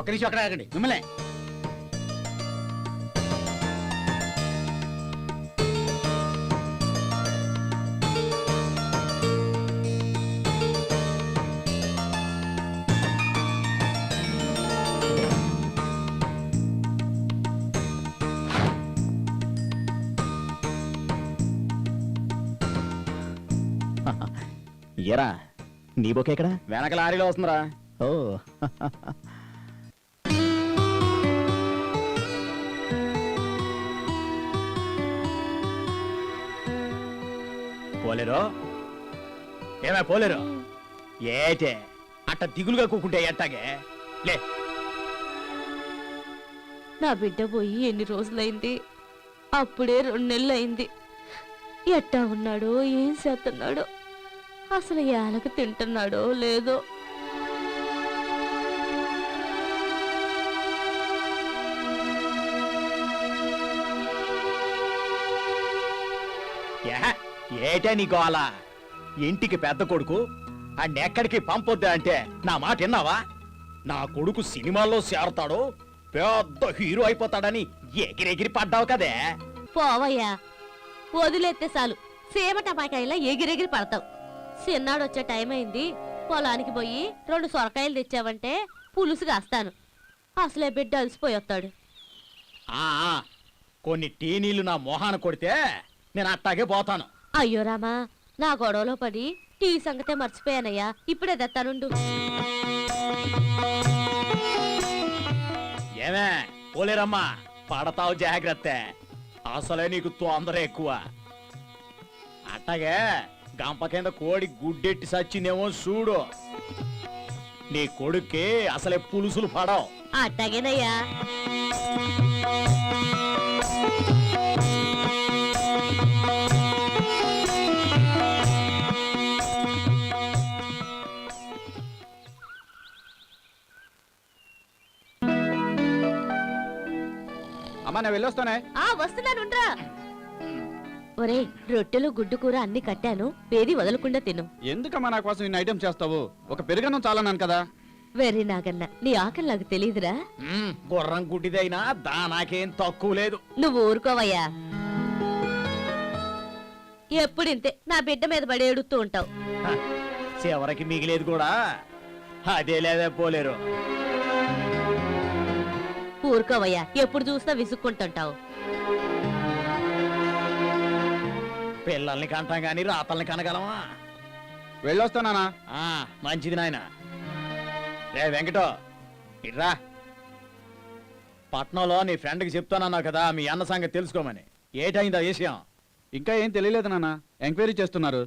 ఒక్క నిమిషం అక్కడ ఆగండి. మిమ్మల్ని. ఎరా నీ బొకే ఎక్కడ? వెనక లారీలో వస్తుందిరా. ఓ. పోలేరు? ఏమే పోలేరు? ఏటే? అట్ట దిగులుగా కూకుంటే ఎట్టాగే? లే. నా బిడ్డ పోయి ఎన్ని రోజులైంది? అప్పుడే రెండు నెలలు అయింది ఎట్టా ఉన్నాడో ఏం చేస్తున్నాడో? అసలు ఏలక తింటున్నాడో లేదో? ఏ ఏటే నీకు అలా? ఇంటికి పెద్ద కొడుకు ఎక్కడికి పంపొద్దా అంటే నా మాట విన్నావా? నా కొడుకు సినిమాల్లో చేరతాడు పెద్ద హీరో అయిపోతాడని ఎగిరెగిరి పడ్డావు కదే. పోవయ్యా వదిలేస్తే చాలు. సీమ టపాకాయలా ఎగిరెగిరి పడతావు. చిన్నాడు వచ్చే టైం అయింది పొలానికి పోయి రెండు సొరకాయలు తెచ్చావంటే పులుసు కాస్తాను. అసలే బిడ్డ అలసిపోయి వస్తాడు ఆ ఆ, కొన్ని టీనీళ్ళు నా మొహాన కొడితే నేను అట్టాగే పోతాను. అయ్యో రామా నా గొడవలో పడి టీ సంగతే మర్చిపోయానయ్యా. ఇప్పుడే తెత్తానుండు ఏమే పోలేరమ్మా పడతావు జాగ్రత్త. అసలే నీకు తొందర ఎక్కువ. అట్టగే గంప కింద కోడి గుడ్డెట్టి సచ్చిందేమో చూడు. నీ కొడుక్కి అసలే పులుసులు పడవు. అట్టాగేనయ్యా. అమ్మా నేను వెళ్ళొస్తానే. ఆ వస్తున్నానుండ్రా ఒరే రొట్టెలు గుడ్డు కూర అన్ని కట్టాను. పేది వదలకుండా తిను. ఎందుకమ్మా నా కోసం ఇన్ని ఐటమ్స్ చేస్తావు? ఒక పెరుగన్నం చాలన్నాను కదా. వెర్రి నాగన్న నీ ఆకలి నాకు తెలియదురా. గుర్రం గుడ్డిదైనా దానాకేం తక్కువ లేదు. నువ్వు ఊరుకోవయ్యా. ఎప్పుడు ఇంతే నా బిడ్డ మీద పడి ఏడుస్తూ ఉంటావు. హ, చివరికి మిగిలేదు కూడా. అదే లేదే పోలేరు. ఊరుకోవయ్యా. ఎప్పుడు చూసినా విసుక్కుంటుంటావు. పిల్లల్ని కంటాం గాని రాతల్ని కనగలమా? వెళ్ళొస్తానా ఆ, మంచిది నాయన. రే వెంకటో ఇట్రా పట్నంలో నీ ఫ్రెండ్కి చెప్తానన్నావు కదా మీ అన్న సంగతి తెలుసుకోమని. ఏటైంది ఆ విషయం? ఇంకా ఏం తెలియలేదు నాన్న. ఎంక్వైరీ చేస్తున్నారు.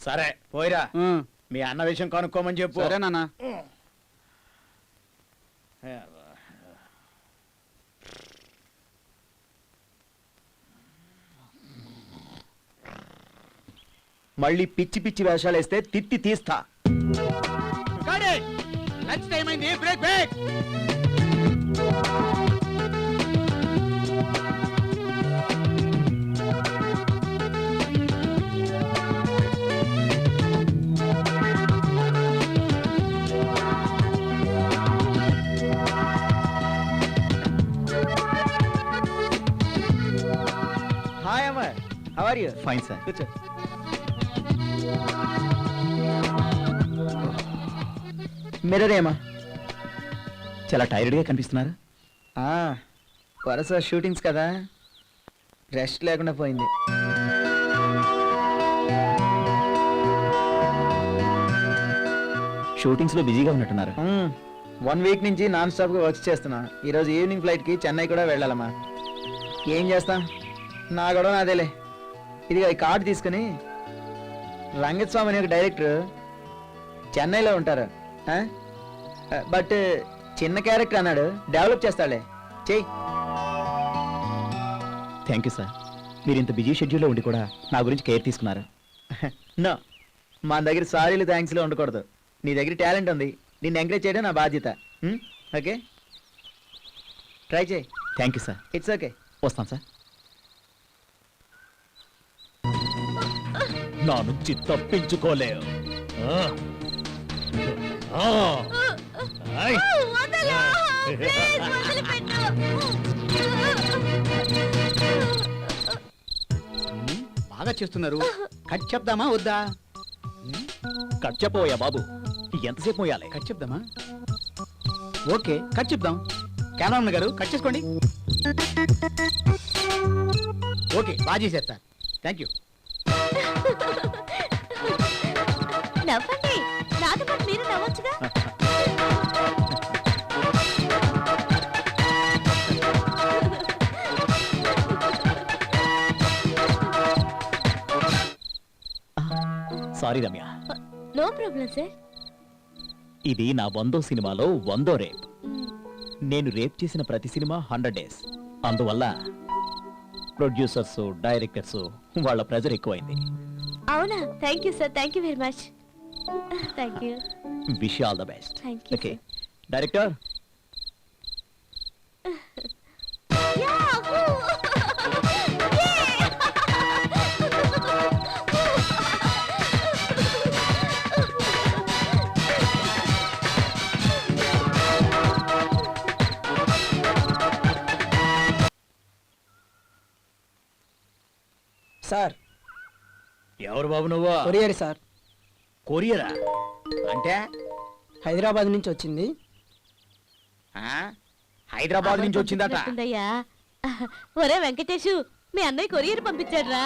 సరే పోయిరా. మీ అన్న విషయం కనుక్కోమని చెప్పు. సరే నాన్న. మళ్ళీ పిచ్చి పిచ్చి వేషాలు వేస్తే తిత్తి తీస్తా. లంచ్ టైం అయింది break break. Hi Amar how are you fine sir ఏమా? చాలా టైర్డ్గా కనిపిస్తున్నారు. వరుస షూటింగ్స్ కదా. రెస్ట్ లేకుండా పోయింది. షూటింగ్స్లో బిజీగా ఉన్నట్టున్నారు. వన్ వీక్ నుంచి నాన్ స్టాప్గా వర్క్ చేస్తున్నా. ఈరోజు ఈవినింగ్ ఫ్లైట్కి చెన్నై కూడా వెళ్ళాలమ్మా. ఏం చేస్తాం? నా గొడవ నాదేలే. ఇది ఈ కార్డు తీసుకుని రంగత్ స్వామి అనే ఒక డైరెక్టర్ చెన్నైలో ఉంటారు? బట్ చిన్న క్యారెక్టర్ అన్నాడు. డెవలప్ చేస్తాడులే. చెయ్యి. థ్యాంక్ యూ సార్ మీరు ఇంత బిజీ షెడ్యూల్లో ఉండి కూడా నా గురించి కేర్ తీసుకున్నారు. నో మన దగ్గర సారీలు థ్యాంక్స్లో ఉండకూడదు. నీ దగ్గర టాలెంట్ ఉంది. నిన్ను ఎంకరేజ్ చేయడం నా బాధ్యత. ఓకే ట్రై చేయి thank you sir it's okay వస్తాను సార్ నా నుంచి తప్పించుకోలేవు. బాగా చేస్తున్నారు. కట్ చెప్దామా వద్దా? కట్ చెప్పబోయా బాబు. ఎంతసేపు మోయాలి? కట్ చెప్దామా? ఓకే కట్ చెప్దాం. కెమెరా గారు కట్ చేసుకోండి. ఓకే బాగా సార్ థ్యాంక్ యూ నవ్వండి. Sorry Ramya. No problem sir. ఇది నా వందో సినిమాలో వందో రేప్. నేను రేప్ చేసిన ప్రతి సినిమా హండ్రెడ్ డేస్. అందువల్ల ప్రొడ్యూసర్స్ డైరెక్టర్స్ వాళ్ళ ప్రెజర్ ఎక్కువైంది. అవునా? Thank you sir thank you very much thank you wish all the best Thank you, okay director sir. ఎవరు బాబు నువ్వు? Courier sir. కొరియరా? అంటే? హైదరాబాద్ నుంచి వచ్చింది. ఆ? హైదరాబాద్ నుంచి వచ్చిందట. వచ్చిందయ్యా ఒరే వెంకటేషు మీ అన్నయ్య కొరియర్ పంపించాడు రా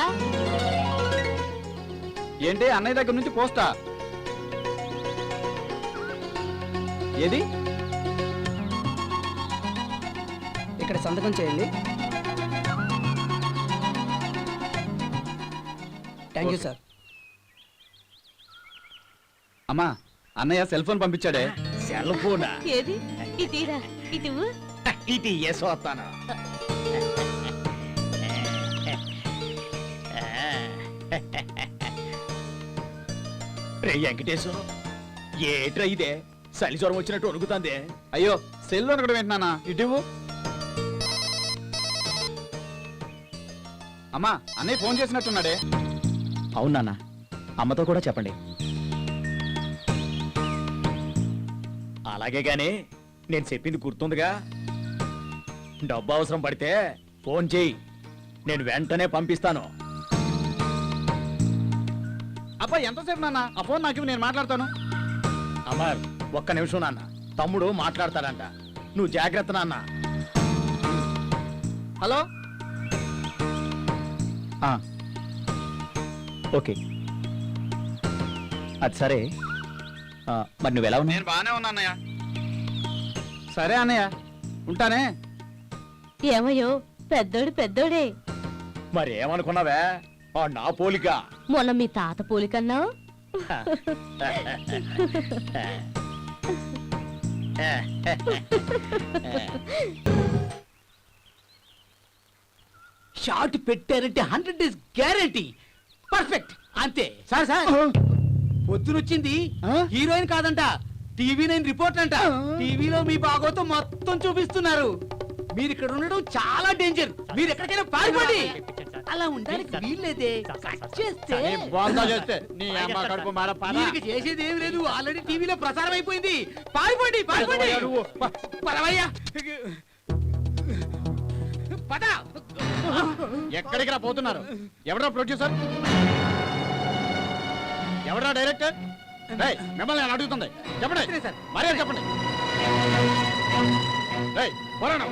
ఏంటి? అన్నయ్య దగ్గర నుంచి పోస్టా? ఏది? ఇక్కడ సంతకం చేయండి. థ్యాంక్ యూ సార్ అమ్మా అన్నయ్య సెల్ ఫోన్ పంపించాడే. సెల్ ఫోనా? ఏది? ఇటు ఇది రే వెంకటేశం ఏట్రా ఇదే? చలి జ్వరం వచ్చినట్టు వణుకుతుంది. అయ్యో సెల్ ఒకటి వింటున్నానా ఇటు. అమ్మా అన్నయ్య ఫోన్ చేసినట్టున్నాడే. అవునా అమ్మతో కూడా చెప్పండి. అలాగే గాని నేను చెప్పింది గుర్తుందిగా. డబ్బు అవసరం పడితే ఫోన్ చేయి. నేను వెంటనే పంపిస్తాను. అబ్బా ఎంతసేపు నాన్న? ఆ ఫోన్ నాకు నేను మాట్లాడతాను. అమర్ ఒక్క నిమిషం నాన్న. తమ్ముడు మాట్లాడతాడంట. నువ్వు జాగ్రత్త నాన్న. హలో? ఆ. ఓకే. అది సరే. ఆ, మరి నువ్వు ఎలా ఉన్నావు? నేను బాగానే ఉన్నా అన్నయ్య. సరే అన్నయ్య ఉంటానే. ఏమయ్యో పెద్దోడు పెద్దోడే. మరి ఏమనుకున్నావే? ఆ నా పోలిక. మొన్న మీ తాత పోలికన్నావు షార్ట్ పెట్టారంటే హండ్రెడ్ డేస్ గ్యారంటీ. పర్ఫెక్ట్. అంతే. Sir sir. పొద్దునొచ్చింది హీరోయిన్ కాదంట. టీవీ నైన్ రిపోర్ట్ అంట. టీవీలో మీ బాగోతో మొత్తం చూపిస్తున్నారు. మీరు ఇక్కడ ఉండడం చాలా డేంజర్. మీరు ఎక్కడికైనా పారిపోండి. అలా ఉండడానికి వీల్లేదే. కట్ చేస్తే. బాగుందా చేస్తే నీ అమ్మ కడుపు మాడ పద. దీనికి చేసేది ఏం లేదు. ఆల్రెడీ టీవీలో ప్రసారం అయిపోయింది. పారిపోండి పారిపోండి. ప- పదవయ్యా పద. ఎక్కడికి రా పోతున్నారు? ఎవరా ప్రొడ్యూసర్? ఎవరా డైరెక్టర్? మిమ్మల్ని నేను అడుగుతుంది. చెప్పండి. మరే చెప్పండి. పోరాడు.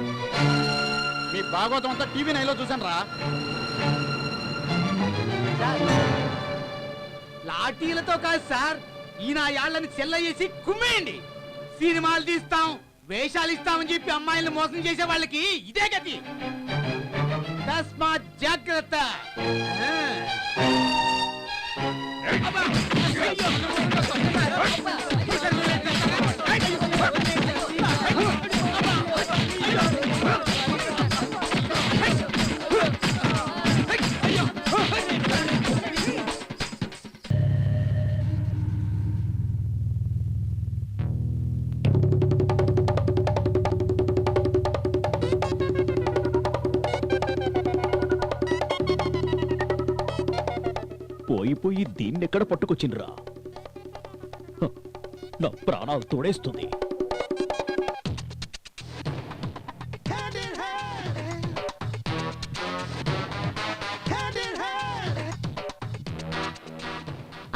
మీ భాగవతం అంతా టీవీ నైన్లో చూసాను రా లాఠీలతో కాదు సార్ ఈయన యాళ్ళని చెల్లయ్యేసి కుమ్మేయండి. సినిమాలు తీస్తాం వేషాలు ఇస్తామని చెప్పి అమ్మాయిలను మోసం చేసే వాళ్ళకి ఇదే గతి. తస్మాత్ జాగ్రత్త. పోయి పోయి దీన్నెక్కడ పట్టుకొచ్చిండ్రా? నా ప్రాణాలు తోడేస్తుంది.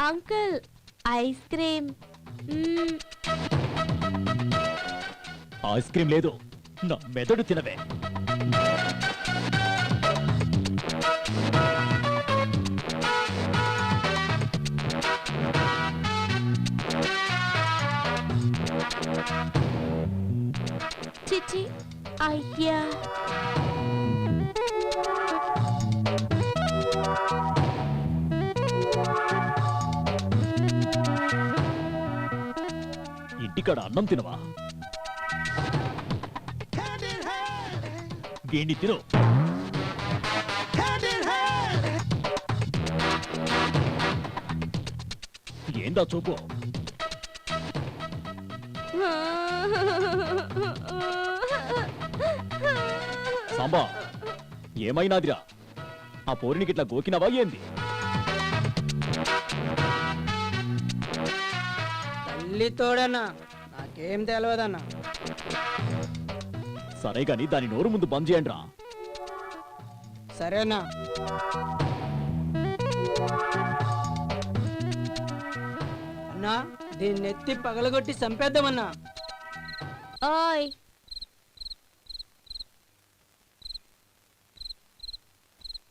Uncle ice cream. Ice cream లేదు. నా మెదడు తినవే. చిచి అయ్యా ఇంటికాడ అన్నం తినవా? గేండి తిను. ఏందా చూపు? సాంబా ఏమైనాదిరా? ఆ పోరినికి ఇట్లా గోకినవా ఏంది? తల్లి తోడన్నా నాకేం తెలియదన్నా సరే గాని దాని నోరు ముందు బంద్ చేయండి రా సరేనా? అన్నా దీన్ని ఎత్తి పగలగొట్టి చంపేద్దామన్నా. Bye.